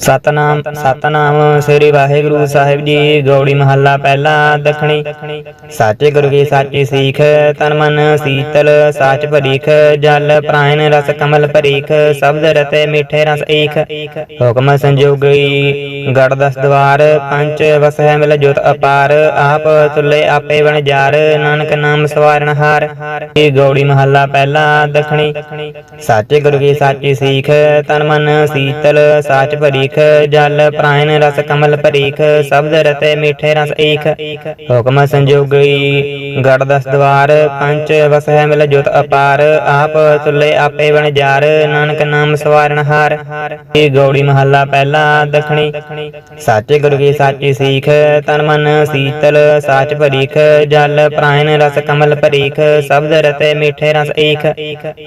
ਸਤਨਾਮ ਸਤਨਾਮ ਸ੍ਰੀ ਵਾਹਿਗੁਰੂ ਸਾਹਿਬ ਜੀ, ਗੌੜੀ ਮਹੱਲਾ ਪਹਿਲਾ ਦਖਣੀ। ਸਾਚੇ ਗੁਰੂ ਕੀ ਸਾਚੀ ਸੀਖ, ਤਨ ਮਨ ਸੀਤਲ, ਸਾਚ ਭਰੀਖ, ਜਲ ਪ੍ਰਾਇਨ ਰਸ ਕਮਲ ਭਰੀਖ, ਸ਼ਬਦ ਰਤੇ ਮਿੱਠੇ ਰਸ ਏਖ ਹੁਕਮ ਸੰਜੋਗਈ ਗੜ ਦਸ ਦਵਾਰ ਪੰਚ ਵਸਹਿ ਮਿਲ ਜੋਤ ਅਪਾਰ, ਆਪ ਤੁਲੇ ਆਪੇ ਬਣ ਜਾਰ, ਨਾਨਕ ਨਾਮ ਸਵਾਰਨ ਹਾਰ। ਇਹ ਗੌੜੀ ਮਹੱਲਾ ਪਹਿਲਾ ਦਖਣੀ। ਸਾਚੇ ਗੁਰੂ ਕੀ ਸਾਚੀ ਸੀਖ, ਤਨ ਮਨ ਸੀਤਲ, ਸਾਚ ਭਰੀਖ ਜਲ ਪ੍ਰਾਇਨ ਰਸ, ਕਮਲ, ਭਰੀਖ, ਸ਼ਬਦ, ਰਤੇ, ਮਿੱਠੇ, ਰਸ ਏਖ ਹੁਕਮ ਸੰਜੋਗਈ ਗੜ ਦਸ ਦਵਾਰ ਪੰਚ ਵਸਹਿ ਮਿਲ ਜੁਤ ਅਪਾਰ, ਆਪ ਤੁਲੇ ਆਪੇ ਬਣ ਜਾਰ, ਨਾਨਕ ਨਾਮ ਸਵਾਰਨ ਹਾਰ। ਇਹ ਗੌੜੀ ਮਹੱਲਾ ਪਹਿਲਾ, ਦਖਣੀ। ਸਾਚੇ ਗੁਰੂ ਕੀ ਸਾਚੀ ਸੀਖ, ਤਨ ਮਨ ਸੀਤਲ, ਸਾਚ ਭਰੀਖ, ਜਲ ਪ੍ਰਾਇਨ ਰਸ, ਕਮਲ, ਭਰੀਖ, ਸ਼ਬਦ, ਰਤੇ, ਮਿੱਠੇ, ਰਸ ਏਖ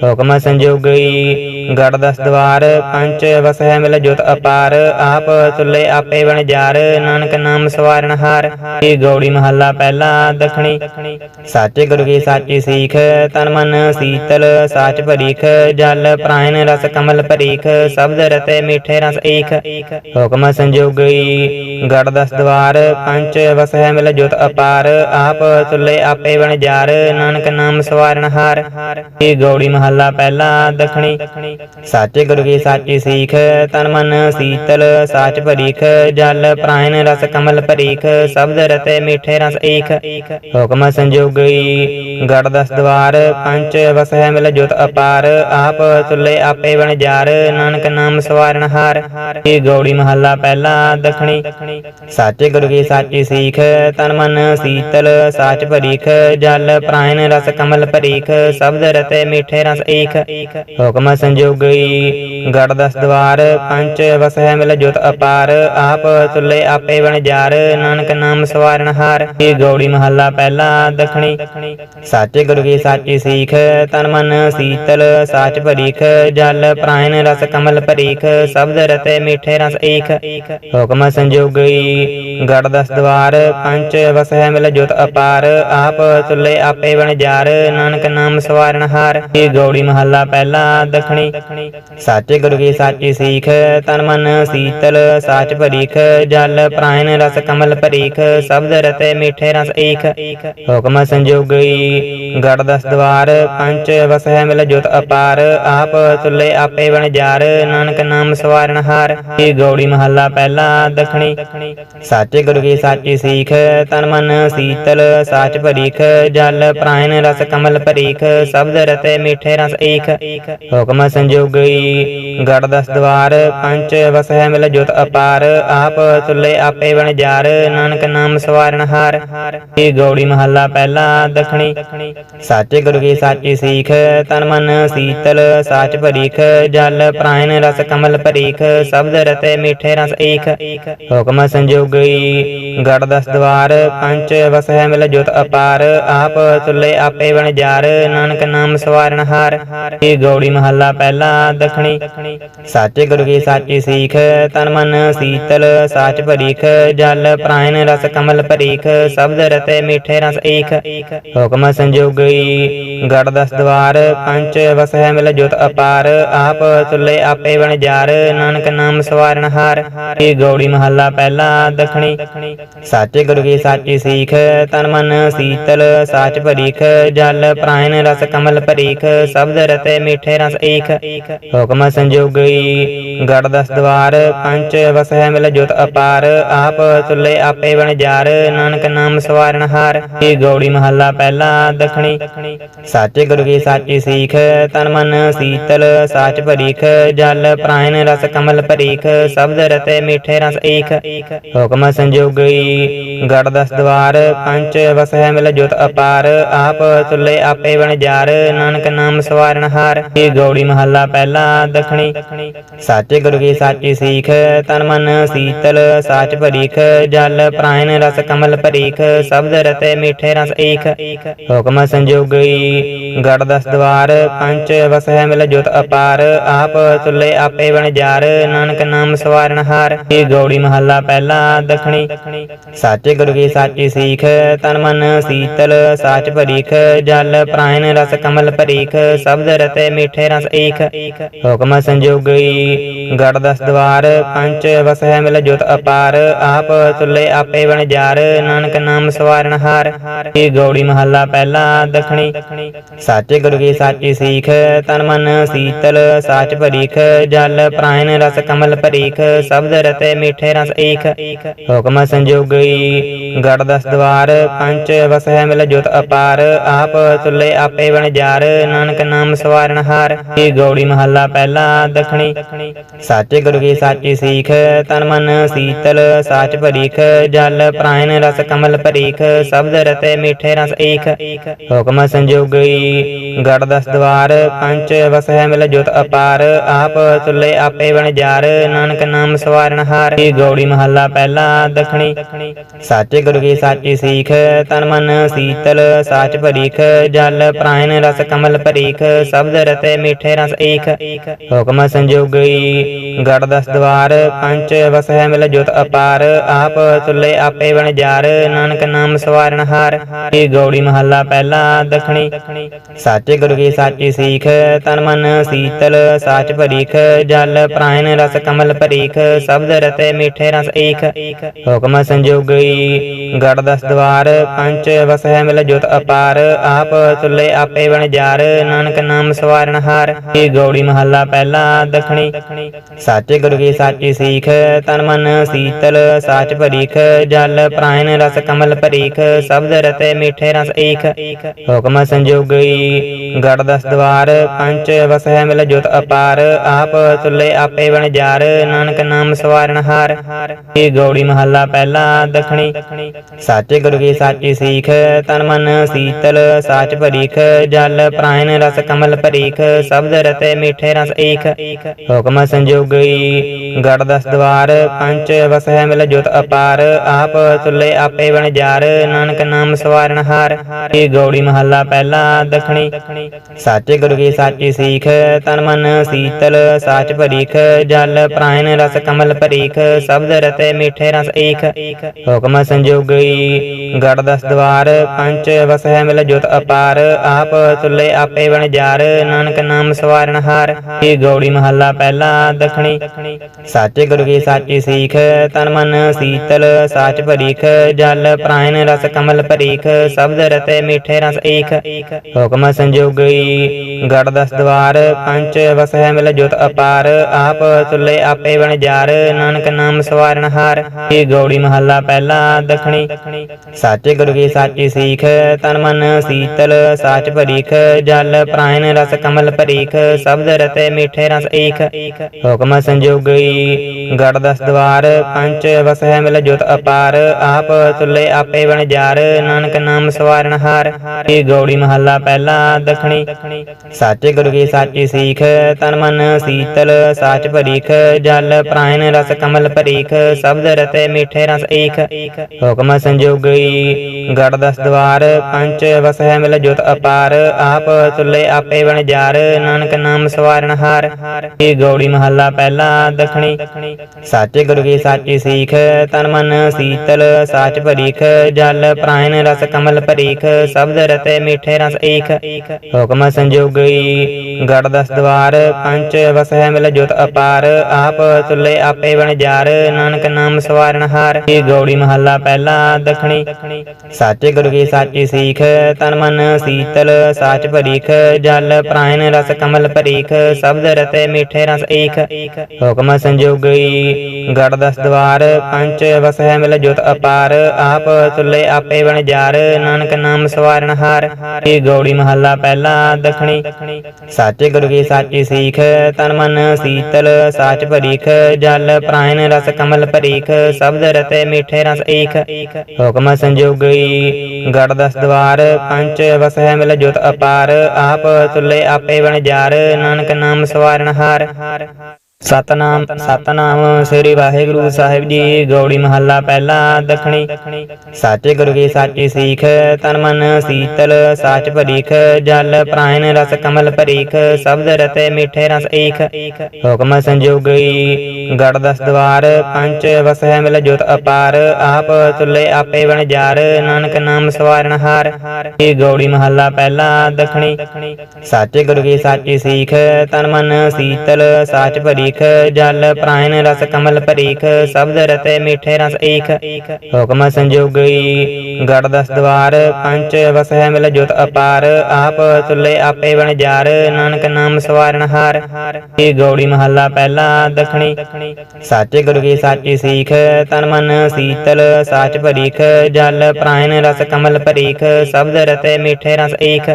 ਹੁਕਮ ਸੰਜੋਗਈ ਗੜ ਦਸ ਦਵਾਰ ਪੰਚ ਵਸਹਿ ਮਿਲ ਜੁਤ ਅਪਾਰ ਆਪ ਤੁਲੇ ਆਪੇ ਬਣ ਜਾਰ, ਨਾਨਕ ਨਾਮ ਸਵਾਰਨ ਹਾਰ। ਇਹ ਗੌੜੀ ਮਹੱਲਾ ਪਹਿਲਾ ਦਖਣੀ। ਸਾਚੇ ਗੁਰੂ ਕੀ ਸਾਚੀ ਸੀਖ, ਤਨ ਮਨ ਸੀਤਲ, ਸਾਚ ਭਰੀਖ, ਜਲ ਪ੍ਰਾਇਨ ਰਸ ਕਮਲ ਭਰੀਖ, ਸ਼ਬਦ ਰਤੇ ਮਿੱਠੇ ਰਸ ਏਖ ਹੁਕਮ ਸੰਜੋਗੀ, ਗੜ ਦਸ ਦਵਾਰ ਪੰਚ ਵਸਹਿ ਮਿਲ ਜੋਤ ਅਪਾਰ, ਆਪ ਤੁਲੇ ਆਪੇ ਬਣ ਜਾਰ, ਨਾਨਕ ਨਾਮ ਸਵਾਰਨ ਹਾਰ। ਇਹ ਗੌੜੀ ਮਹੱਲਾ ਪਹਿਲਾ ਦਖਣੀ। ਸਾਚੇ ਗੁਰੂ ਕੀ ਸਾਚੀ ਸੀਖ, ਤਨ ਮਨ ਸੀਤਲ ਸਾਚ ਭਰੀਖ ਜਲ ਪ੍ਰਾਇਨ ਰਸ ਕਮਲ ਭਰੀਖ ਸ਼ਬਦ ਰਤੇ ਮਿੱਠੇ ਰਸ ਏਖ ਹੁਕਮ ਸੰਜੋਗਈ ਗੜ ਦਸ ਦਵਾਰ ਪੰਚ ਵਸਹਿ ਮਿਲ ਜੋਤ ਅਪਾਰ ਆਪ ਤੁਲੇ ਆਪੇ ਬਣ ਜਾਰ ਨਾਨਕ ਨਾਮ ਸਵਾਰਨ ਹਾਰ ਇਹ ਗੌੜੀ ਮਹੱਲਾ ਪਹਿਲਾ ਦਖਣੀ ਸਾਚੇ ਗੁਰੂ ਕੀ ਸਾਚੀ ਸੀਖ ਤਨ ਮਨ ਸੀਤਲ ਸਾਚ ਭਰੀਖ ਜਲ ਪ੍ਰਾਇਨ ਰਸ ਕਮਲ ਭਰੀਖ ਸ਼ਬਦ ਰਤੇ ਮਿੱਠੇ ਰਸ ਏਖ ਹੁਕਮ ਸੰਜੋਗਈ ਗੜ ਦਸ ਦਵਾਰ ਪੰਚ ਵਸਹਿ ਮਿਲ ਜੁਤ ਅਪਾਰ, ਆਪ ਤੁਲੇ ਆਪੇ ਬਣ ਜਾਰ, ਨਾਨਕ ਨਾਮ ਸਵਾਰਨ ਹਾਰ। ਇਹ ਗੌੜੀ ਮਹੱਲਾ ਪਹਿਲਾ ਦਖਣੀ। ਸਾਚੇ ਗੁਰੂ ਕੀ ਸਾਚੀ ਸੀਖ, ਤਨ ਮਨ ਸੀਤਲ, ਸਾਚ ਭਰੀਖ, ਜਲ ਪ੍ਰਾਇਨ ਰਸ ਕਮਲ ਭਰੀਖ, ਸ਼ਬਦ ਰਤੇ ਮਿੱਠੇ ਰਸ ਏਖ ਹੁਕਮ ਸੰਜੋਗਈ ਗੜ ਦਸ ਦਵਾਰ ਪੰਚ ਵਸਹਿ ਮਿਲ ਜੁਤ ਅਪਾਰ, ਆਪ ਤੁਲੇ ਆਪੇ ਬਣ ਜਾਰ, ਨਾਨਕ ਨਾਮ ਸਵਾਰਨ ਹਾਰ। ਇਹ ਗੌੜੀ ਮਹੱਲਾ ਪਹਿਲਾ ਦਖਣੀ। ਸਾਚੇ ਗੁਰੂ ਕੀ ਸਾਚੀ ਸੀਖ, ਤਨ ਮਨ ਸੀਤਲ, ਸਾਚ ਭਰੀਖ, ਜਲ ਪ੍ਰਾਇਨ ਰਸ ਕਮਲ ਭਰੀਖ, ਸ਼ਬਦ ਰਤੇ ਮਿੱਠੇ ਰਸ ਏਖ। ਹੁਕਮ ਸੰਜੋਗਈ ਗੜ ਦਸ ਦਵਾਰ, ਪੰਚ ਵਸਹਿ ਮਿਲ ਜੋਤ ਅਪਾਰ, ਆਪ ਤੁਲੇ ਆਪੇ ਬਣ ਜਾਰ, ਨਾਨਕ ਨਾਮ ਸਵਾਰਨ ਹਾਰ। ਇਹ ਗੌੜੀ ਮਹੱਲਾ ਪਹਿਲਾ ਦਖਣੀ। ਸਾਚੇ ਗੁਰੂ ਕੀ ਸਾਚੀ ਸੀਖ, ਤਨ ਮਨ ਸੀਤਲ, ਸਾਚ ਭਰੀਖ, ਜਲ ਪ੍ਰਾਇਨ ਰਸ ਕਮਲ ਭਰੀਖ, ਸ਼ਬਦ ਰਤੇ ਮਿੱਠੇ ਰਸ ਏਖ। ਹੁਕਮ ਸੰਜੋਗਈ ਗੜ ਦਸ ਦਵਾਰ, ਪੰਚ ਵਸਹਿ ਮਿਲ ਜੁਤ ਅਪਾਰ, ਆਪ ਤੁਲੇ ਆਪੇ ਬਣ ਜਾਰ, ਨਾਨਕ ਨਾਮ ਸਵਾਰਨ ਹਾਰ। ਇਹ ਗੌੜੀ ਮਹੱਲਾ ਪਹਿਲਾ ਦਖਣੀ। ਸਾਚੇ ਗੁਰੂ ਕੀ ਸਾਚੀ ਸੀਖ, ਤਨ ਮਨ ਸੀਤਲ, ਸਾਚ ਭਰੀਖ, ਜਲ ਪ੍ਰਾਇਨ ਰਸ ਕਮਲ ਭਰੀਖ, ਸ਼ਬਦ ਰਤੇ ਮਿੱਠੇ ਰਸ ਏਖ। ਹੁਕਮ ਸੰਜੋਗੀ ਗੜ ਦਸ ਦਵਾਰ, ਪੰਚ ਵਸਹਿ ਮਿਲ ਜੁਤ ਅਪਾਰ, ਆਪ ਤੁਲੇ ਆਪੇ ਬਣ ਜਾਰ, ਨਾਨਕ ਨਾਮ ਸਵਾਰਨ ਹਾਰ। ਇਹ ਗੌੜੀ ਮਹੱਲਾ ਪਹਿਲਾ ਦਖਣੀ। ਸਾਚੇ ਗੁਰੂ ਕੀ ਸਾਚੀ ਸੀਖ ਤਨ ਮਨ ਸੀਤਲ, ਸਾਚ ਭਰੀਖ, ਜਲ ਪ੍ਰਾਇਨ ਰਸ ਕਮਲ ਭਰੀਖ, ਸ਼ਬਦ ਰਤੇ ਮਿੱਠੇ ਰਸ ਏਖ ਹੁਕਮ ਸੰਜੋਗਈ ਗੜ ਦਸ ਦਵਾਰ ਪੰਚ ਵਸਹਿ ਮਿਲ ਜੋਤ ਅਪਾਰ, ਆਪ ਤੁਲੇ ਆਪੇ ਬਣ ਜਾਰ, ਨਾਨਕ ਨਾਮ ਸਵਾਰਨ ਹਾਰ। ਇਹ ਗੌੜੀ ਮਹੱਲਾ ਪਹਿਲਾ ਦਖਣੀ? ਸਾਚੇ ਗੁਰੂ ਕੀ ਸਾਚੀ ਸੀਖ, ਤਨ ਮਨ ਸੀਤਲ, ਸਾਚ ਭਰੀਖ, ਜਲ ਪ੍ਰਾਇਨ ਰਸ ਕਮਲ ਭਰੀਖ, ਸ਼ਬਦ ਰਤੇ ਮਿੱਠੇ ਰਸ ਏਖ ਹੁਕਮ ਸੰਜੋਗਈ ਗੜ ਦਸ ਦਵਾਰ ਪੰਚ ਵਸਹਿ ਮਿਲ ਜੁਤ ਅਪਾਰ, ਆਪ ਤੁਲੇ ਆਪੇ ਬਣ ਜਾਰ, ਨਾਨਕ ਨਾਮ ਸਵਾਰਨ ਹਾਰ। ਇਹ ਗੌੜੀ ਮਹੱਲਾ ਪਹਿਲਾ ਦਖਣੀ। ਸਾਚੇ ਗੁਰੂ ਕੀ ਸਾਚੀ ਸੀਖ, ਤਨ ਮਨ ਸੀਤਲ, ਸਾਚ ਭਰੀਖ, ਜਲ ਪ੍ਰਾਇਨ ਰਸ ਕਮਲ ਭਰੀਖ, ਸ਼ਬਦ ਰਤੇ ਮਿੱਠੇ ਰਸ ਏਖ ਹੁਕਮ ਸੰਜੋਗੀ ਗੜ ਦਸ ਦਵਾਰ ਪੰਚ ਵਸਹਿ ਮਿਲ ਜੁਤ ਅਪਾਰ, ਆਪ ਤੁਲੇ ਆਪੇ ਬਣ ਜਾਰ, ਨਾਨਕ ਨਾਮ ਸਵਾਰਨ ਹਾਰ। ਇਹ ਗੌੜੀ ਮਹੱਲਾ ਪਹਿਲਾ ਦਖਣੀ। ਸਾਚੇ ਗੁਰੂ ਕੀ ਸਾਚੀ ਸੀਖ ਤਨ ਮਨ ਸੀਤਲ ਸਾਚ ਭਰੀਖ ਜਲ ਪ੍ਰਾਇਨ ਰਸ ਕਮਲ ਭਰੀਖ ਸ਼ਬਦ ਰਤੇ ਮਿੱਠੇ ਰਸ ਏਖ ਹੁਕਮ ਸੰਜੋਗਈ ਗੜ ਦਸ ਦਵਾਰ ਪੰਚ ਵਸਹਿ ਮਿਲ ਜੋਤ ਅਪਾਰ ਆਪ ਤੁਲੇ ਆਪੇ ਬਣ ਜਾਰ ਨਾਨਕ ਨਾਮ ਸਵਾਰਨ ਹਾਰ ਇਹ ਗੌੜੀ ਮਹੱਲਾ ਪਹਿਲਾ ਦਖਣੀ ਸਾਚੇ ਗੁਰੂ ਕੀ ਸਾਚੀ ਸੀਖ ਤਨ ਮਨ ਸੀਤਲ ਸਾਚ ਭਰੀਖ ਜਲ ਪ੍ਰਾਇਨ ਰਸ ਕਮਲ ਭਰੀਖ ਸ਼ਬਦ ਰਤੇ ਮਿੱਠੇ ਰਸ ਏਖ ਹੁਕਮ ਸੰਜੋਗਈ ਗੜ ਦਸ ਦਵਾਰ ਪੰਚ ਵਸਹਿ ਮਿਲ ਜੁਤ ਅਪਾਰ, ਆਪ ਤੁਲੇ ਆਪੇ ਬਣ ਜਾਰ, ਨਾਨਕ ਨਾਮ ਸਵਾਰਨ ਹਾਰ। ਇਹ ਗੌੜੀ ਮਹੱਲਾ ਪਹਿਲਾ ਦਖਣੀ। ਸਾਚੇ ਗੁਰੂ ਕੀ ਸਾਚੀ ਸੀਖ, ਤਨ ਮਨ ਸੀਤਲ, ਸਾਚ ਭਰੀਖ, ਜਲ ਪ੍ਰਾਇਨ ਰਸ ਕਮਲ ਭਰੀਖ, ਸ਼ਬਦ ਰਤੇ ਮਿੱਠੇ ਰਸ ਏਕ ਹੁਕਮ ਸੰਜੋਗਈ ਗੜ ਦਸ ਦਵਾਰ ਪੰਚ ਵਸਹਿ ਮਿਲ ਜੁਤ ਅਪਾਰ, ਆਪ ਤੁਲੇ ਆਪੇ ਬਣ ਜਾਰ, ਨਾਨਕ ਨਾਮ ਸਵਾਰਨ ਹਾਰ। ਇਹ ਗੌੜੀ ਮਹੱਲਾ ਪਹਿਲਾ ਦਖਣੀ। ਸਾਚੇ ਗੁਰੂ ਕੀ ਸਾਚੀ ਸੀਖ, ਤਨ ਮਨ ਸੀਤਲ, ਸਾਚ ਭਰੀਖ, ਜਲ ਪ੍ਰਾਇਨ ਰਸ ਕਮਲ ਭਰੀਖ, ਸ਼ਬਦ ਰਤੇ ਮਿੱਠੇ ਰਸ ਏਖ। ਹੁਕਮ ਸੰਜੋਗਈ ਗੜ ਦਸ ਦਵਾਰ, ਪੰਚ ਵਸ ਹੈ ਮਿਲ ਜੁਤ ਅਪਾਰ, ਆਪ ਤੁਲੇ ਆਪੇ ਬਣ ਜਾਰ, ਨਾਨਕ ਨਾਮ ਸਵਾਰਨ ਹਾਰ। ਗੌੜੀ ਮਹੱਲਾ ਪਹਿਲਾ ਦਖਣੀ। ਸਾਚੇ ਗੁਰੂ ਕੀ ਸਾਚੀ ਸੀਖ, ਤਨ ਮਨ ਸੀਤਲ, ਸਾਚ ਭਰੀਖ, ਜਲ ਪ੍ਰਾਇਨ ਰਸ ਕਮਲ ਭਰੀਖ, ਸ਼ਬਦ ਰਤੇ ਮਿੱਠੇ ਰਸ ਏਖ। ਹੁਕਮ ਸੰਜੋਗਈ ਗੜ ਦਸ ਦਵਾਰ ਪੰਚ ਵਸਹਿ ਮਿਲ ਜੁਤ ਅਪਾਰ, ਆਪ ਤੁਲੇ ਆਪੇ ਬਣ ਜਾਰ, ਨਾਨਕ ਨਾਮ ਸਵਾਰਨ ਹਾਰ। ਇਹ ਗੌੜੀ ਮਹੱਲਾ ਪਹਿਲਾ ਦਖਣੀ। ਸਾਚੇ ਗੁਰੂ ਕੀ ਸਾਚੀ ਸੀਖ, ਤਨ ਮਨ ਸੀਤਲ, ਸਾਚ ਭਰੀਖ, ਜਲ ਪ੍ਰਾਇਨ ਰਸ ਕਮਲ ਭਰੀਖ, ਸ਼ਬਦ ਰਤੇ ਮਿੱਠੇ ਰਸ ਏਕ ਹੁਕਮ ਸੰਜੋਗਈ ਗੜ ਦਸ ਦਵਾਰ ਪੰਚ ਵਸਹਿ ਮਿਲ ਜੁਤ ਅਪਾਰ, ਆਪ ਤੁਲੇ ਆਪੇ ਬਣ ਜਾਰ, ਨਾਨਕ ਨਾਮ ਸਵਾਰਨ ਹਾਰ। ਇਹ ਗੌੜੀ ਮਹੱਲਾ ਪਹਿਲਾ ਦਖਣੀ। ਸਾਚੇ ਗੁਰੂ ਕੀ ਸਾਚੀ ਸੀਖ, ਤਨ ਮਨ ਸੀਤਲ, ਸਾਚ ਭਰੀਖ, ਜਲ ਪ੍ਰਾਇਨ ਰਸ ਕਮਲ ਭਰੀਖ, ਸ਼ਬਦ ਰਤੇ ਮਿੱਠੇ ਰਸ ਏਖ। ਹੁਕਮ ਸੰਜੋਗਈ ਗੜ ਦਸ ਦਵਾਰ, ਪੰਚ ਵਸ ਮਿਲ ਜੁਤ ਅਪਾਰ, ਆਪ ਤੁਲੇ ਆਪੇ ਬਣ ਜਾਰ, ਨਾਨਕ ਨਾਮ ਸਵਾਰਨ ਹਾਰ। ਇਹ ਗੌੜੀ ਮਹੱਲਾ ਪਹਿਲਾ ਦਖਣੀ। ਸਾਚੇ ਗੁਰੂ ਕੀ ਸਾਚੀ ਸੀਖ, ਤਨ ਮਨ ਸੀਤਲ, ਸਾਚ ਭਰੀਖ, ਜਲ ਪ੍ਰਾਇਨ ਰਸ ਕਮਲ ਭਰੀਖ, ਸ਼ਬਦ ਰਤੇ ਮਿੱਠੇ ਰਸ ਏਖ। ਹੁਕਮ ਸੰਜੋਗਈ ਗੜ ਦਸ ਦਵਾਰ ਪੰਚ ਵਸ ਮਿਲ ਜੁਤ ਅਪਾਰ, ਆਪ ਤੁਲੇ ਆਪੇ ਬਣ ਜਾਰ, ਨਾਨਕ ਨਾਮ ਸਵਾਰਨ ਹਾਰ। ਇਹ ਗੌੜੀ ਮਹੱਲਾ ਪਹਿਲਾ ਦਖਣੀ? ਸਾਚੇ ਗੁਰੂ ਕੀ ਸਾਚੀ ਸੀਖ, ਤਨ ਮਨ ਸੀਤਲ, ਸਾਚ ਭਰੀਖ, ਜਲ ਪ੍ਰਾਇਨ ਰਸ ਕਮਲ ਭਰੀਖ, ਸ਼ਬਦ ਰਤੇ ਮਿੱਠੇ ਰਸ ਏਕ ਹੁਕਮ ਸੰਜੋਗਈ ਗੜ ਦਸ ਦਵਾਰ ਪੰਚ ਵਸ ਮਿਲ ਜੁਤ ਅਪਾਰ, ਆਪ ਤੁਲੇ ਆਪੇ ਬਣ ਜਾਰ, ਨਾਨਕ ਨਾਮ ਸਵਾਰਨ ਹਾਰ। ਇਹ ਗੌੜੀ ਮਹੱਲਾ ਪਹਿਲਾ ਦਖਣੀ? ਸਾਚੇ ਗੁਰੂ ਕੀ ਸਾਚੀ ਸੀਖ, ਤਨ ਮਨ ਸੀਤਲ, ਸਾਚ ਭਰੀਖ, ਜਲ ਪ੍ਰਾਇਨ ਰਸ ਕਮਲ ਭਰੀਖ, ਸ਼ਬਦ ਰਤੇ ਮਿੱਠੇ ਰਸ ਏਖ ਹੁਕਮ ਸੰਜੋਗਈ ਗੜ ਦਸ ਦਵਾਰ ਪੰਚ ਵਸ ਮਿਲ ਜੁਤ ਅਪਾਰ, ਆਪ ਤੁਲੇ ਆਪੇ ਬਣ ਜਾਰ, ਨਾਨਕ ਨਾਮ ਸਵਾਰਨ ਹਾਰ। ਇਹ ਗੌੜੀ ਮਹੱਲਾ ਪਹਿਲਾ ਦੱਖਣੀ। ਸਾਚੇ ਗੁਰੂ ਕੀ ਸਾਚੀ ਸੀਖ, ਤਨ ਮਨ ਸੀਤਲ, ਸਾਚ ਭਰੀਖ, ਜਲ ਪ੍ਰਾਇਨ ਰਸ ਕਮਲ ਭਰੀਖ, ਸ਼ਬਦ ਰਤੇ ਮਿੱਠੇ ਰਸ ਏਖ ਹੁਕਮ ਸੰਜੋਗਈ ਗੜ ਦਸ ਦਵਾਰ ਪੰਚ ਵਸ ਮਿਲ ਜੁਤ ਅਪਾਰ, ਆਪ ਤੁਲੇ ਆਪੇ ਬਣ ਜਾਰ, ਨਾਨਕ ਨਾਮ ਸਵਾਰਨ ਹਾਰ। ਇਹ ਗੌੜੀ ਮਹੱਲਾ ਪਹਿਲਾ ਦਖਣੀ। ਸਾਚੇ ਗੁਰੂ ਕੀ ਸਾਚੀ ਸੀਖ, ਤਨ ਮਨ ਸੀਤਲ, ਸਾਚ ਭਰੀਖ, ਜਲ ਪ੍ਰਾਇਨ ਰਸ ਕਮਲ ਭਰੀਖ, ਸ਼ਬਦ ਰਤੇ ਮਿੱਠੇ ਰਸ ਏਕ ਹੁਕਮ ਸੰਜੋਗਈ, ਗੜ ਦਸ ਦਵਾਰ ਪੰਚ ਵਸਹਿ ਮਿਲ ਜੁਤ ਅਪਾਰ, ਆਪ ਤੁਲੇ ਆਪੇ ਬਣ ਜਾਰ, ਨਾਨਕ ਨਾਮ ਸਵਾਰਨ ਹਾਰ। ਇਹ ਗੌੜੀ ਮਹੱਲਾ ਪਹਿਲਾ ਦਖਣੀ ਸਾਚੇ ਗੁਰੂ ਕੀ ਸਾਚੀ ਸੀਖ, ਤਨ ਮਨ ਸੀਤਲ, ਸਾਚ ਭਰੀਖ, ਜਲ ਪ੍ਰਾਇਨ ਰਸ ਕਮਲ ਭਰੀਖ, ਸ਼ਬਦ ਰਤੇ ਮਿੱਠੇ ਰਸ ਏਖ ਹੁਕਮ ਸੰਜੋਗਈ ਗੜ ਦਸ ਦਵਾਰ, ਪੰਚ ਵਸ ਮਿਲ ਜੁਤ ਅਪਾਰ, ਆਪ ਤੁਲੇ ਆਪੇ ਬਣ ਜਾਰ, ਨਾਨਕ ਨਾਮ ਸਵਾਰਨ ਹਾਰ। ਇਹ ਗੌੜੀ ਮਹੱਲਾ ਪਹਿਲਾ ਦਖਣੀ। ਸਾਚੇ ਗੁਰੂ ਕੀ ਸਾਚੀ ਸੀਖ, ਤਨ ਮਨ ਸੀਤਲ, ਸਾਚ ਭਰੀਖ, ਜਲ ਪ੍ਰਾਇਨ ਰਸ ਕਮਲ ਭਰੀਖ, ਸ਼ਬਦ ਰਤੇ ਮਿੱਠੇ ਰਸ ਏਖ ਹੁਕਮ ਸੰਜੋਗਈ ਗੜ ਦਸ ਦਵਾਰ ਪੰਚ ਵਸ ਹੈ ਮਿਲ ਜੁਤ ਅਪਾਰ, ਆਪ ਤੁਲੇ ਆਪੇ ਬਣ ਜਾਰ, ਨਾਨਕ ਨਾਮ ਸਵਾਰਨ ਹਾਰ। ਇਹ ਗੌੜੀ ਮਹੱਲਾ ਪਹਿਲਾ ਦਖਣੀ? ਸਾਚੇ ਗੁਰੂ ਕੀ ਸਾਚੀ ਸੀਖ, ਤਨ ਮਨ ਸੀਤਲ, ਸਾਚ ਭਰੀਖ, ਜਲ ਪ੍ਰਾਇਨ ਰਸ ਕਮਲ ਭਰੀਖ, ਸ਼ਬਦ ਰਤੇ ਮਿੱਠੇ ਰਸ ਏਕ ਹੁਕਮ ਸੰਜੋਗਈ ਗੜ ਦਸ ਦਵਾਰ ਪੰਚ ਵਸ ਹੈ ਮਿਲ ਜੁਤ ਅਪਾਰ, ਆਪ ਤੁਲੇ ਆਪੇ ਬਣ ਜਾਰ, ਨਾਨਕ ਨਾਮ ਸਵਾਰਨ ਹਾਰ। ਸਤਨਾਮ ਸਤਨਾਮ ਸ੍ਰੀ ਵਾਹਿਗੁਰੂ ਸਾਹਿਬ ਜੀ, ਗੌੜੀ ਮਹੱਲਾ ਪਹਿਲਾ ਦਖਣੀ। ਸਾਚੇ ਗੁਰੂ ਕੀ ਸਾਚੀ ਸੀਖ, ਤਨ ਮਨ ਸੀਤਲ, ਸਾਚ ਭਰੀਖ, ਜਲ ਪ੍ਰਾਇਨ ਰਸ ਕਮਲ ਭਰੀਖ, ਸ਼ਬਦ ਰਤੇ ਮਿੱਠੇ ਰਸ ਏਕ ਹੁਕਮ ਸੰਜੋਗਈ ਗੜ ਦਸ ਦਵਾਰ ਪੰਚ ਵਸਹਿ ਮਿਲ ਜੋਤ ਅਪਾਰ, ਆਪ ਤੁਲੇ ਆਪੇ ਬਣ ਜਾਰ, ਨਾਨਕ ਨਾਮ ਸਵਾਰਨ ਹਾਰ। ਇਹ ਗੌੜੀ ਮਹੱਲਾ ਪਹਿਲਾ ਦਖਣੀ। ਸਾਚੇ ਗੁਰੂ ਕੀ ਸਾਚੀ ਸੀਖ, ਤਨ ਮਨ ਸੀਤਲ, ਸਾਚ ਭਰੀਖ ਜਲ ਪ੍ਰਾਇਨ ਰਸ, ਕਮਲ, ਭਰੀਖ, ਸ਼ਬਦ ਰਤੇ ਮਿੱਠੇ ਰਸ ਏਖ ਹੁਕਮ ਸੰਜੋਗਈ ਗੜ ਦਸ ਦਵਾਰ ਪੰਚ ਵਸਹਿ ਮਿਲ ਜੋਤ ਅਪਾਰ, ਆਪ ਤੁਲੇ ਆਪੇ ਬਣ ਜਾਰ, ਨਾਨਕ ਨਾਮ ਸਵਾਰਨ ਹਾਰ। ਇਹ ਗੌੜੀ ਮਹੱਲਾ ਪਹਿਲਾ, ਦਖਣੀ। ਸਾਚੇ ਗੁਰੂ ਕੀ ਸਾਚੀ ਸੀਖ, ਤਨ ਮਨ ਸੀਤਲ, ਸਾਚ ਭਰੀਖ, ਜਲ ਪ੍ਰਾਇਨ ਰਸ, ਕਮਲ, ਭਰੀਖ, ਸ਼ਬਦ ਰਤੇ ਮਿੱਠੇ ਰਸ ਏਖ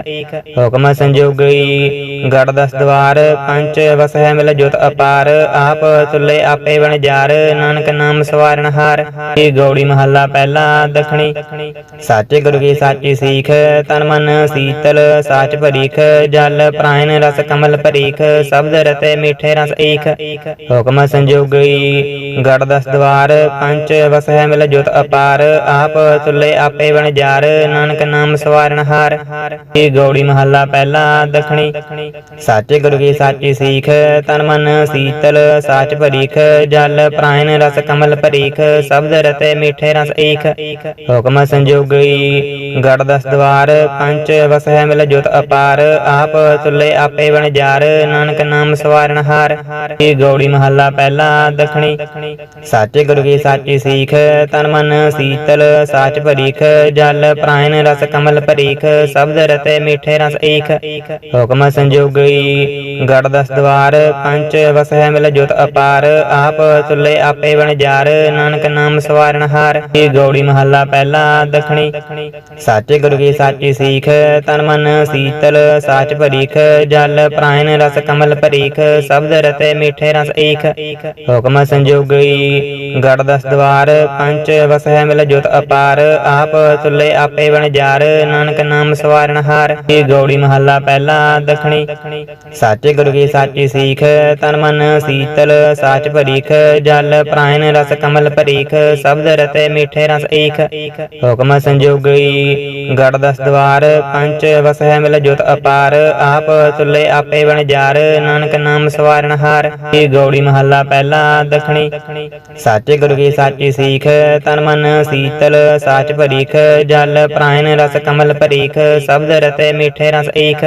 ਹੁਕਮ ਸੰਜੋਗਈ ਗੜ ਦਸ ਦਵਾਰ ਪੰਚ ਵਸਹਿ ਮਿਲ ਜੋਤ ਅਪਾਰ ਆਪ ਤੁਲੇ ਆਪੇ ਬਣ ਜਾਰ, ਨਾਨਕ ਨਾਮ ਸਵਾਰਨ ਹਾਰ। ਇਹ ਗੌੜੀ ਮਹੱਲਾ ਪਹਿਲਾ ਦਖਣੀ। ਸਾਚੇ ਗੁਰੂ ਕੀ ਸਾਚੀ ਸੀਖ, ਤਨ ਮਨ ਸੀਤਲ, ਸਾਚ ਭਰੀਖ, ਜਲ ਪ੍ਰਾਇਨ ਰਸ ਕਮਲ ਭਰੀਖ, ਸ਼ਬਦ ਰਤੇ ਮਿੱਠੇ ਰਸ ਏਕ ਹੁਕਮ ਸੰਜੋਗਈ ਗੜ ਦਸ ਦਵਾਰ ਪੰਚ ਵਸਹਿ ਮਿਲ ਜੁਤ ਅਪਾਰ, ਆਪ ਤੁਲੇ ਆਪੇ ਬਣ ਜਾਰ, ਨਾਨਕ ਨਾਮ ਸਵਾਰਨ ਹਾਰ। ਇਹ ਗੌੜੀ ਮਹੱਲਾ ਪਹਿਲਾ ਦਖਣੀ। ਸਾਚੇ ਗੁਰੂ ਕੀ ਸਾਚੀ ਸੀਖ, ਤਨ ਮਨ ਸੀਤਲ ਸਾਚ ਭਰੀਖ ਜਲ ਪ੍ਰਾਇਨ ਰਸ ਕਮਲ ਭਰੀਖ ਸ਼ਬਦ ਰਤੇ ਮਿੱਠੇ ਰਸ ਏਖ ਹੁਕਮ ਸੰਜੋਗਈ ਗੜ ਦਸ ਦਵਾਰ ਪੰਚ ਵਸਹਿ ਮਿਲ ਜੋਤ ਅਪਾਰ ਆਪ ਤੁਲੇ ਆਪੇ ਬਣ ਜਾਰ ਨਾਨਕ ਨਾਮ ਸਵਾਰਨ ਹਾਰ ਇਹ ਗੌੜੀ ਮਹੱਲਾ ਪਹਿਲਾ ਦਖਣੀ ਸਾਚੇ ਗੁਰੂ ਕੀ ਸਾਚੀ ਸੀਖ ਤਨ ਮਨ ਸੀਤਲ ਸਾਚ ਭਰੀਖ ਜਲ ਪ੍ਰਾਇਨ ਰਸ ਕਮਲ ਭਰੀਖ ਸ਼ਬਦ ਰਤੇ ਮਿੱਠੇ ਰਸ ਏਖ ਹੁਕਮ ਸੰਜੋਗਈ ਗੜ ਦਸ ਦਵਾਰ ਪੰਚ ਵਸਹਿ ਮਿਲ ਜੋਤ ਅਪਾਰ, ਆਪ ਤੁਲੇ ਆਪੇ ਬਣ ਜਾਰ, ਨਾਨਕ ਨਾਮ ਸਵਾਰਨ ਹਾਰ। ਇਹ ਗੌੜੀ ਮਹੱਲਾ ਪਹਿਲਾ ਦਖਣੀ। ਸਾਚੇ ਗੁਰੂ ਕੀ ਸਾਚੀ ਸੀਖ, ਤਨ ਮਨ ਸੀਤਲ, ਸਾਚ ਭਰੀਖ, ਜਲ ਪ੍ਰਾਇਨ ਰਸ ਕਮਲ ਭਰੀਖ, ਸ਼ਬਦ ਰਤੇ ਮਿੱਠੇ ਰਸ ਏਕ ਹੁਕਮ ਸੰਜੋਗਈ ਗੜ ਦਸ ਦਵਾਰ ਵਸ ਹੈ ਮਿਲ ਜੋਤ ਅਪਾਰ, ਆਪ ਤੁਲੇ ਆਪੇ ਬਣ ਜਾਰ, ਨਾਨਕ ਨਾਮ ਸਵਾਰਨ ਹਾਰ। ਇਹ ਗੌੜੀ ਮਹੱਲਾ ਪਹਿਲਾ ਦਖਣੀ। ਸਾਚੇ ਗੁਰੂ ਕੀ ਸਾਚੀ ਸੀਖ, ਤਨ ਮਨ ਸੀਤਲ, ਸਾਚ ਭਰੀਖ, ਜਲ ਪ੍ਰਾਇਨ ਰਸ ਕਮਲ ਭਰੀਖ, ਸ਼ਬਦ ਰਤੇ ਮਿੱਠੇ ਰਸ ਏਖ ਹੁਕਮ ਸੰਜੋਗਈ ਗੜ ਦਸ ਦਵਾਰ, ਪੰਚ ਵਸਹਿ ਮਿਲ ਜੋਤ ਅਪਾਰ, ਆਪ ਤੁਲੇ ਆਪੇ ਬਣ ਜਾਰ, ਨਾਨਕ ਨਾਮ ਸਵਾਰਨ ਹਾਰ। ਇਹ ਗੌੜੀ ਮਹੱਲਾ ਪਹਿਲਾ ਦਖਣੀ? ਸਾਚੇ ਗੁਰੂ ਕੀ ਸਾਚੀ ਸੀਖ, ਤਨ ਮਨ ਸੀਤਲ, ਸਾਚ ਭਰੀਖ, ਜਲ ਪ੍ਰਾਇਨ ਰਸ ਕਮਲ ਭਰੀਖ, ਸ਼ਬਦ ਰਤੇ ਮਿੱਠੇ ਰਸ ਏਖ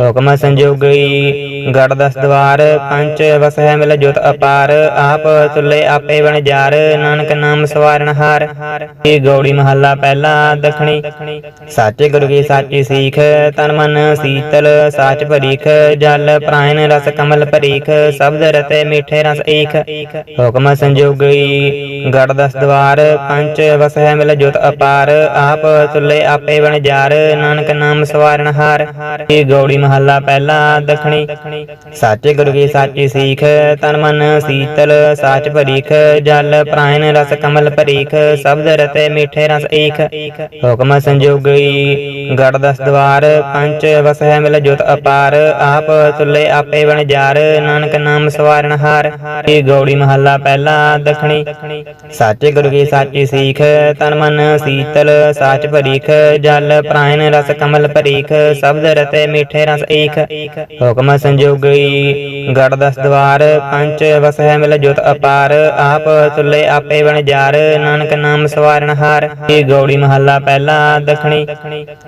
ਹੁਕਮ ਸੰਜੋਗਈ ਗੜ ਦਸ ਦਵਾਰ, ਪੰਚ ਵਸਹਿ ਮਿਲ ਜੁਤ ਅਪਾਰ, ਆਪ ਤੁਲੇ ਆਪੇ ਬਣ ਜਾਰ, ਨਾਨਕ ਨਾਮ ਸਵਾਰਨ ਹਾਰ। ਇਹ ਗੌੜੀ ਮਹੱਲਾ ਪਹਿਲਾ ਦਖਣੀ? ਸਾਚੇ ਗੁਰੂ ਕੀ ਸਾਚੀ ਸੀਖ, ਤਨ ਮਨ ਸੀਤਲ, ਸਾਚ ਭਰੀਖ, ਜਲ ਪ੍ਰਾਇਨ ਰਸ ਕਮਲ ਭਰੀਖ, ਸ਼ਬਦ ਰਤੇ ਮਿੱਠੇ ਰਸ ਏਕ ਹੁਕਮ ਸੰਜੋਗੀ, ਗੜ ਦਸ ਦਵਾਰ ਪੰਚ ਵਸਹਿ ਮਿਲ ਜੁਤ ਅਪਾਰ, ਆਪ ਤੁਲੇ ਆਪੇ ਬਣ ਜਾਰ, ਨਾਨਕ ਨਾਮ ਸਵਾਰਨ ਹਾਰ। ਇਹ ਗੌੜੀ ਮਹੱਲਾ ਪਹਿਲਾ ਦਖਣੀ? ਸਾਚੇ ਗੁਰੂ ਕੀ ਸਾਚੀ ਸੀਖ ਤਨ ਮਨ ਸੀਤਲ, ਸਾਚ ਭਰੀਖ, ਜਲ ਪ੍ਰਾਇਨ ਰਸ ਕਮਲ ਭਰੀਖ, ਸ਼ਬਦ ਰਤੇ ਮਿੱਠੇ ਰਸ ਏਖ ਹੁਕਮ ਸੰਜੋਗਈ ਗੜ ਦਸ ਦਵਾਰ, ਪੰਚ ਵਸਹਿ ਮਿਲ ਜੋਤ ਅਪਾਰ, ਆਪ ਤੁਲੇ ਆਪੇ ਬਣ ਜਾਰ, ਨਾਨਕ ਨਾਮ ਸਵਾਰਨ ਹਾਰ। ਇਹ ਗੌੜੀ ਮਹੱਲਾ ਪਹਿਲਾ ਦਖਣੀ। ਸਾਚੇ ਗੁਰੂ ਕੀ ਸਾਚੀ ਸੀਖ, ਤਨ ਮਨ ਸੀਤਲ, ਸਾਚ ਭਰੀਖ, ਜਲ ਪ੍ਰਾਇਨ ਰਸ ਕਮਲ ਭਰੀਖ, ਸ਼ਬਦ ਰਤੇ ਮਿੱਠੇ ਰਸ ਏਖ ਹੁਕਮ ਸੰਜੋਗਈ ਗੜ ਦਸ ਦਵਾਰ ਪੰਚ ਵਸਹਿ ਮਿਲ ਜੁਤ ਅਪਾਰ, ਆਪ ਤੁਲੇ ਆਪੇ ਬਣ ਜਾਰ, ਨਾਨਕ ਨਾਮ ਸਵਾਰਨ ਹਾਰ। ਇਹ ਗੌੜੀ ਮਹੱਲਾ ਪਹਿਲਾ ਦਖਣੀ।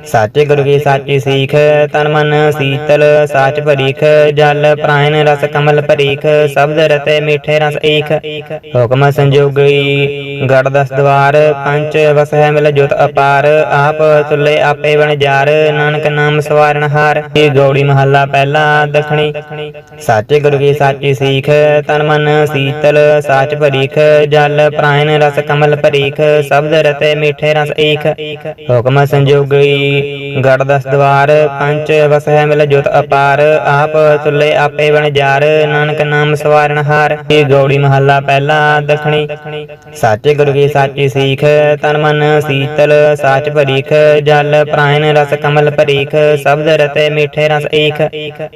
ਸਾਚੇ ਗੁਰੂ ਕੀ ਸਾਚੀ ਸੀਖ, ਤਨ ਮਨ ਸੀਤਲ, ਸਾਚ ਭਰੀਖ, ਜਲ ਪ੍ਰਾਇਨ ਰਸ ਕਮਲ ਭਰੀਖ, ਸ਼ਬਦ ਰਤੇ ਮਿੱਠੇ ਰਸ ਏਖ ਹੁਕਮ ਸੰਜੋਗੀ, ਗੜ ਦਸ ਦਵਾਰ ਪੰਚ ਵਸਹਿ ਮਿਲ ਜੁਤ ਅਪਾਰ, ਆਪ ਤੁਲੇ ਆਪੇ ਬਣ ਜਾਰ, ਨਾਨਕ ਨਾਮ ਸਵਾਰਨ ਹਾਰ। ਇਹ ਗੌੜੀ ਮਹੱਲਾ ਪਹਿਲਾ ਦਖਣੀ। ਸਾਚੇ ਗੁਰੂ ਕੀ ਸਾਚੀ ਸੀਖ, ਤਨ ਮਨ ਸੀਤਲ, ਸਾਚ ਭਰੀਖ, ਜਲ ਪ੍ਰਾਇਨ ਰਸ ਕਮਲ ਭਰੀਖ, ਸ਼ਬਦ ਰਤੇ ਮਿੱਠੇ ਰਸ ਏਖ। ਹੁਕਮ ਸੰਜੋਗਈ ਗੜ ਦਸ ਦਵਾਰ, ਪੰਚ ਵਸਹਿ ਮਿਲ ਜੋਤ ਅਪਾਰ, ਆਪ ਤੁਲੇ ਆਪੇ ਬਣ ਜਾਰ, ਨਾਨਕ ਨਾਮ ਸਵਾਰਨ ਹਾਰ। ਇਹ ਗੌੜੀ ਮਹੱਲਾ ਪਹਿਲਾ ਦਖਣੀ। ਸਾਚੇ ਗੁਰੂ ਕੀ ਸਾਚੀ ਸੀਖ, ਤਨ ਮਨ ਸੀਤਲ, ਸਾਚ ਭਰੀਖ, ਜਲ ਪ੍ਰਾਇਨ ਰਸ ਕਮਲ ਭਰੀਖ, ਸ਼ਬਦ ਰਤੇ ਮਿੱਠੇ ਰਸ ਏਖ।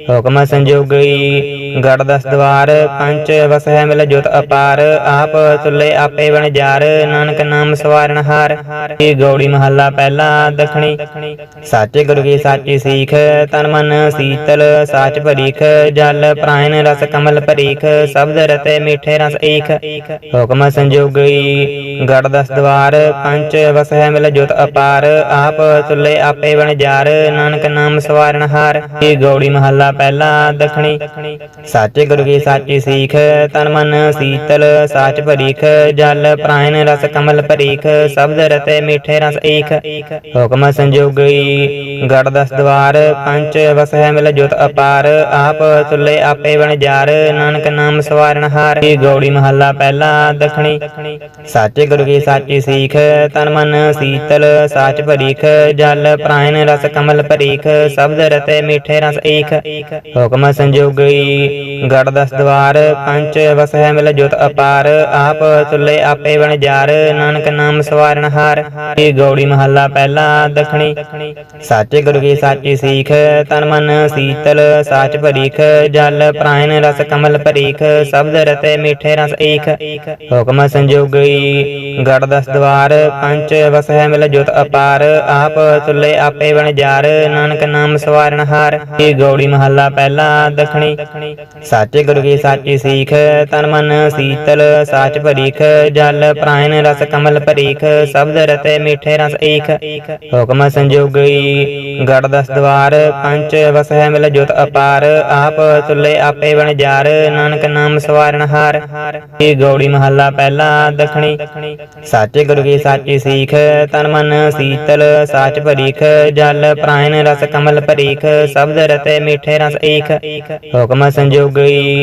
ਹੁਕਮ ਸੰਜੋਗਈ ਗੜ ਦਸ ਦਵਾਰ ਦਵਾਰ ਪੰਚ ਵਸਹਿ ਮਿਲ ਜੁਤ ਅਪਾਰ, ਆਪ ਤੁਲੇ ਆਪੇ ਵਣਜਾਰ ਨਾਨਕ ਨਾਮ ਸਵਾਰਨ ਹਾਰ। ਇਹ ਗੌੜੀ ਮਹੱਲਾ ਪਹਿਲਾ ਦਖਣੀ। ਸਾਚੇ ਗੁਰੂ ਕੀ ਸਾਚੀ ਸੀਖ, ਤਨ ਮਨ ਸੀਤਲ, ਸਾਚ ਭਰੀਖ, ਜਲ ਪ੍ਰਾਇਨ ਰਸ ਕਮਲ ਭਰੀਖ, ਸ਼ਬਦ ਰਤੇ ਮੀਠੇ ਰਸ ਏਖ ਹੁਕਮ ਸੰਜੋਗਈ ਗੜ ਦਸ ਦਵਾਰ ਪੰਚ ਵਸਹਿ ਮਿਲ ਜੁਤ ਅਪਾਰ, ਆਪ ਤੁਲੇ ਆਪੇ ਵਣਜਾਰ ਨਾਨਕ ਨਾਮ ਸਵਾਰਨ ਹਾਰ। ਇਹ ਗੌੜੀ ਮਹੱਲਾ ਪਹਿਲਾ ਦਖਣੀ। ਸਾਚੇ ਗੁਰੂ ਕੀ ਸਾਚੀ ਸੀਖ, ਤਨ ਮਨ ਸੀਤਲ, ਸਾਚ ਭਰੀਖ, ਜਲ ਪ੍ਰਾਇਨ ਰਸ ਕਮਲ ਭਰੀਖ, ਸ਼ਬਦ ਰਤੇ ਮੀਠੇ ਰਸ ਏਖ। ਹੁਕਮ ਸੰਜੋਗਈ ਗੜ ਦਸ ਦਵਾਰ, ਪੰਚ ਵਸਹਿ ਮਿਲ ਜੁਤ ਅਪਾਰ, ਆਪ ਤੁਲੇ ਆਪੇ ਵਣਜਾਰ ਨਾਨਕ ਨਾਮ ਸਵਾਰਨ ਹਾਰ। ਗੌੜੀ ਮਹੱਲਾ ਪਹਿਲਾ ਦਖਣੀ। ਸਾਚੇ ਗੁਰੂ ਕੀ ਸਾਚੀ ਸੀਖ, ਤਨ ਮਨ ਸੀਤਲ, ਸਾਚ ਭਰੀਖ, ਜਲ ਪ੍ਰਾਇਨ ਰਸ ਕਮਲ ਭਰੀਖ, ਸ਼ਬਦ ਰਤੇ ਮਿੱਠੇ ਰਸ ਏਖ। ਹੁਕਮ ਸੰਜੋਗਈ ਗੜ ਦਸ ਦਵਾਰ ਪੰਚ ਵਸਹਿ ਮਿਲ ਜੁਤ ਅਪਾਰ, ਆਪ ਤੁਲੇ ਆਪੇ ਵਣਜਾਰ ਨਾਨਕ ਨਾਮ ਸਵਾਰਨ ਹਾਰ। ਇਹ ਗੌੜੀ ਮਹੱਲਾ ਪਹਿਲਾ ਦਖਣੀ। ਸਾਚੇ ਗੁਰੂ ਕੀ ਸਾਚੀ ਸੀਖ, ਤਨ ਮਨ ਸੀਤਲ, ਸਾਚ ਭਰੀਖ, ਜਲ ਪ੍ਰਾਇਨ ਰਸ ਕਮਲ ਭਰੀਖ, ਸ਼ਬਦ ਰਤੇ ਮੀਠੇ ਰਸ ਏਕ ਹੁਕਮ ਸੰਜੋਗਈ ਗੜ ਦਸ ਦਵਾਰ ਪੰਚ ਵਸਹਿ ਮਿਲ ਜੁਤ ਅਪਾਰ, ਆਪ ਤੁਲੇ ਆਪੇ ਵਣਜਾਰ ਨਾਨਕ ਨਾਮ ਸਵਾਰਨ ਹਾਰ। ਇਹ ਗੌੜੀ ਮਹੱਲਾ ਪਹਿਲਾ ਦਖਣੀ। ਸਾਚੇ ਗੁਰੂ ਕੀ ਸਾਚੀ ਸੀਖ, ਤਨ ਮਨ ਸੀਤਲ, ਸਾਚ ਭਰੀਖ, ਜਲ ਪ੍ਰਾਇਨ ਰਸ ਕਮਲ ਭਰੀਖ, ਸ਼ਬਦ ਰਤੇ ਮਿੱਠੇ ਰਸ ਏਖ। ਹੁਕਮ ਸੰਜੋਗਈ ਗੜ ਦਸ ਦਵਾਰ, ਪੰਚ ਵਸਹਿ ਮਿਲ ਜੁਤ ਅਪਾਰ, ਆਪ ਤੁਲੇ ਆਪੇ ਵਣਜਾਰ ਨਾਨਕ ਨਾਮ ਸਵਾਰਨ ਹਾਰ। ਇਹ ਗੌੜੀ ਮਹੱਲਾ ਪਹਿਲਾ ਦਖਣੀ। ਸਾਚੇ ਗੁਰੂ ਕੀ ਸਾਚੀ ਸੀਖ, ਤਨ ਮਨ ਸੀਤਲ, ਸਾਚ ਭਰੀਖ, ਜਲ ਪ੍ਰਾਇਨ ਰਸ ਕਮਲ ਭਰੀਖ, ਸ਼ਬਦ ਰਤੇ ਮਿੱਠੇ ਰਸ ਏਖ। ਹੁਕਮ ਸੰਜੋਗਈ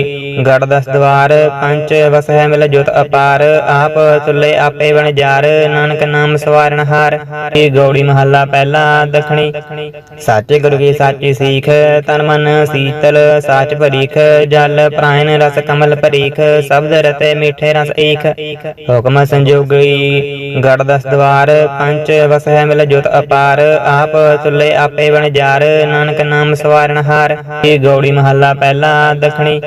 ਗੜ ਦਸ ਦਵਾਰ ਪੰਚ ਵਸਹਿ ਮਿਲ ਜੁਤ ਅਪਾਰ, ਆਪ ਤੁਲੇ ਆਪੇ ਵਣਜਾਰ ਨਾਨਕ ਨਾਮ ਸਵਾਰਨ ਹਾਰ। ਇਹ ਗੌੜੀ ਮਹੱਲਾ ਪਹਿਲਾ ਦਖਣੀ। ਸਾਚੇ ਗੁਰੂ ਕੀ ਸਾਚੀ ਸੀਖ, ਤਨ ਮਨ ਸੀਤਲ, ਸਾਚ ਭਰੀਖ, ਜਲ ਪ੍ਰਾਇਨ ਰਸ ਕਮਲ ਭਰੀਖ, ਸ਼ਬਦ ਰਤੇ ਮੀਠੇ ਰਸ ਏਕ ਹੁਕਮ ਸੰਜੋਗਈ ਗੜ ਦਸ ਦਵਾਰ ਪੰਚ ਵਸਹਿ ਮਿਲ ਜੁਤ ਅਪਾਰ, ਆਪ ਤੁਲੇ ਆਪੇ ਵਣਜਾਰ ਨਾਨਕ ਨਾਮ ਸਵਾਰਨ ਹਾਰ। ਇਹ ਗੌੜੀ ਮਹੱਲਾ ਪਹਿਲਾ ਦਖਣੀ।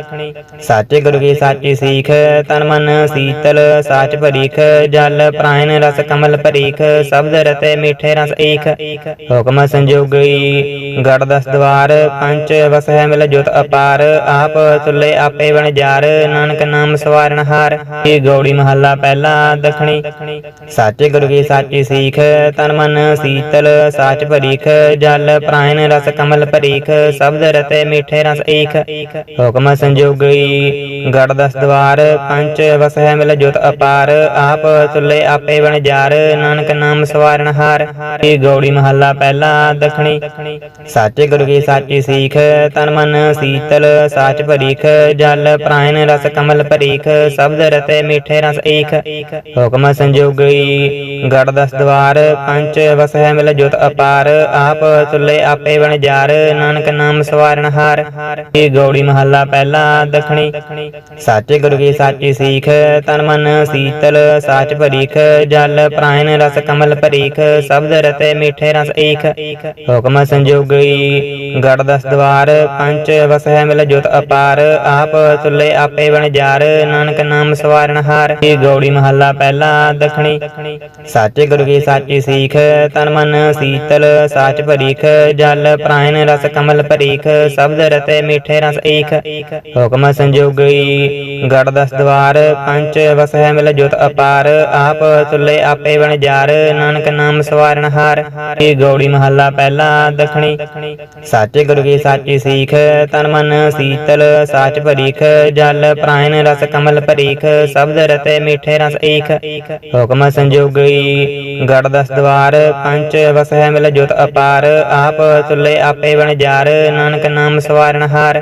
ਸਾਚੇ ਗੁਰੂ ਕੀ ਸਾਚੀ ਸੀਖ, ਤਨ ਮਨ ਸੀਤਲ, ਸਾਚ ਭਰੀਖ, ਜਲ ਪ੍ਰਾਇਨ ਰਸ ਕਮਲ ਭਰੀਖ, ਸ਼ਬਦ ਰਤੇ ਮਿੱਠੇ ਰਸ ਏਖ ਹੁਕਮ ਸੰਜੋਗਈ ਗੜ ਦਸ ਦਵਾਰ ਪੰਚ ਵਸਹਿ ਮਿਲ ਜੁਤ ਅਪਾਰ, ਆਪ ਤੁਲੇ ਆਪੇ ਵਣਜਾਰ ਨਾਨਕ ਨਾਮ ਸਵਾਰਨ ਹਾਰ। ਇਹ ਗੌੜੀ ਮਹੱਲਾ ਪਹਿਲਾ ਦੱਖਣੀ। ਸਾਚੇ ਗੁਰੂ ਕੀ ਸਾਚੀ ਸੀਖ, ਤਨ ਮਨ ਸੀਤਲ, ਸਾਚ ਭਰੀਖ, ਜਲ ਪ੍ਰਾਇਨ ਰਸ ਕਮਲ ਭਰੀਖ, ਸ਼ਬਦ ਰਤੇ ਮਿੱਠੇ ਰਸ ਏਖ ਹੁਕਮ ਸੰਜੋਗਈ ਗੜ ਦਸ ਦਵਾਰ ਪੰਚ ਵਸਹਿ ਮਿਲ ਜੁਤ ਅਪਾਰ, ਆਪ ਤੁਲੇ ਆਪੇ ਵਣਜਾਰ ਨਾਨਕ ਨਾਮ ਸਵਾਰਨ ਹਾਰ। ਇਹ ਗੌੜੀ ਮਹੱਲਾ ਪਹਿਲਾ ਦਖਣੀ। ਸਾਚੇ ਗੁਰੂ ਕੀ ਸਾਚੀ ਸੀਖ, ਤਨ ਮਨ ਸੀਤਲ, ਸਾਚ ਭਰੀਖ, ਜਲ ਪ੍ਰਾਇਨ ਰਸ ਕਮਲ ਭਰੀਖ, ਸ਼ਬਦ ਰਤੇ ਮੀਠੇ ਰਸ ਏਕ ਹੁਕਮ ਸੰਜੋਗਈ, ਗੜ ਦਸ ਦਵਾਰ ਪੰਚ ਵਸਹਿ ਮਿਲ ਜੁਤ ਅਪਾਰ, ਆਪ ਤੁਲੇ ਆਪੇ ਵਣਜਾਰ ਨਾਨਕ ਨਾਮ ਸਵਾਰਨ ਹਾਰ। ਇਹ ਗੌੜੀ ਮਹੱਲਾ ਪਹਿਲਾ ਦਖਣੀ। ਸਾਚੇ ਗੁਰੂ ਕੀ ਸਾਚੀ ਸੀਖ, ਤਨ ਮਨ ਸੀਤਲ, ਸਾਚ ਭਰੀਖ, ਜਲ ਪ੍ਰਾਇਨ ਰਸ ਕਮਲ ਭਰੀਖ, ਸ਼ਬਦ ਰਤੇ ਮੀਠੇ ਰਸ ਏਕ ਹੁਕਮ ਸੰਜੋਗਈ ਗੜ ਦਸ ਦਵਾਰ ਪੰਚ ਵਸਹਿ ਮਿਲ ਜੁਤ ਅਪਾਰ, ਆਪ ਤੁਲੇ ਆਪੇ ਵਣਜਾਰ ਨਾਨਕ ਨਾਮ ਸਵਾਰਨ ਹਾਰ। ਇਹ ਗੌੜੀ ਮਹੱਲਾ ਪਹਿਲਾ ਦਖਣੀ। ਸਾਚੇ ਗੁਰੂ ਕੀ ਸਾਚੀ ਸੀਖ, ਤਨ ਮਨ ਸੀਤਲ, ਸਾਚ ਭਰੀਖ, ਜਲ ਪ੍ਰਾਇਨ ਰਸ ਕਮਲ ਭਰੀਖ, ਸ਼ਬਦ ਰਤੇ ਮਿੱਠੇ ਰਸ ਏਖ ਹੁਕਮ ਸੰਜੋਗਈ ਗੜ ਦਸ ਦਵਾਰ ਪੰਚ ਵਸਹਿ ਮਿਲ ਜੁਤ ਅਪਾਰ, ਆਪ ਤੁਲੇ ਆਪੇ ਵਣਜਾਰ ਨਾਨਕ ਨਾਮ ਸਵਾਰਨ ਹਾਰ। ਇਹ ਗੌੜੀ ਮਹੱਲਾ ਪਹਿਲਾ ਦਖਣੀ? ਸਾਚੇ ਗੁਰੂ ਕੀ ਸਾਚੀ ਸੀਖ, ਤਨ ਮਨ ਸੀਤਲ, ਸਾਚ ਭਰੀਖ, ਜਲ ਪ੍ਰਾਇਨ ਰਸ ਕਮਲ ਭਰੀਖ, ਸ਼ਬਦ ਰਤੇ ਮੀਠੇ ਰਸ ਏਕ ਹੁਕਮ ਸੰਜੋਗਈ ਗੜ ਦਸ ਦਵਾਰ ਪੰਚ ਵਸਹਿ ਮਿਲ ਜੁਤ ਅਪਾਰ, ਆਪ ਤੁਲੇ ਆਪੇ ਵਣਜਾਰ ਨਾਨਕ ਨਾਮ ਸਵਾਰਨ ਹਾਰ।